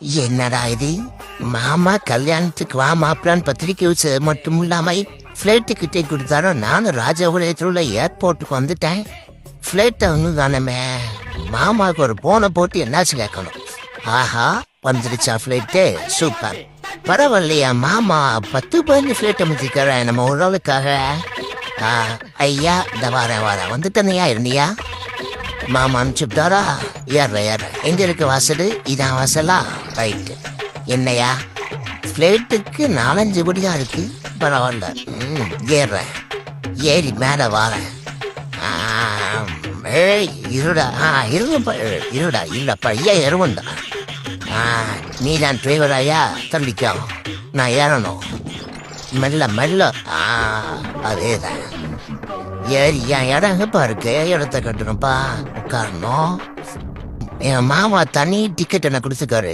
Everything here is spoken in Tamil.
என்னடா இது? மாமா கல்யாணத்துக்கு வா மாப்பிளான் பத்திரிக்கை வச்சு மட்டும் இல்லாமல் ஃப்ளைட்டு கிட்டே கொடுத்தாரோ நானும் உள்ள ஏர்போர்ட்டுக்கு வந்துட்டேன். ஃப்ளைட்டை வந்து தானமே. மாமாவுக்கு ஒரு போனை போட்டு என்னாச்சு கேட்கணும். ஆஹா வந்துருச்சா ஃப்ளைட்டு சூப்பர் பரவாயில்லையா மாமா? பத்து பதினஞ்சு ஃப்ளைட் அமைச்சிக்கிறேன் நம்ம ஒரு ஆளுக்காக. ஆ, ஐயா இந்த வாரேன் வாரேன். வந்துட்டனையா இருந்தியா? மாமா அனுப்பிச்சுட்டாரா? ஏற ஏற எங்க இருக்கு வாசல்? இதான் வாசலா? ரைட்டு. என்னையா? ஃப்ளைட்டுக்கு நாலஞ்சு படியா இருக்கு. பரவாயில்ல. ம் ஏறுறேன் ஏறி மேலே வாரேன் ஏய் இருடா. ஆ இருப்பா இருடா. இல்லப்பா ஏன் எருவண்டா ஆ நீ தான் டிரைவராயா தம்பிக்கோ நான் ஏறணும். மெல்ல மெல்ல. ஆ அதேதான். ஏறி என் இடம் எங்கப்பா இருக்கு? இடத்த கட்டணும்ப்பா? உட்காரணும். என் மாமா தனி டிக்கெட் என்ன கொடுத்துக்காரு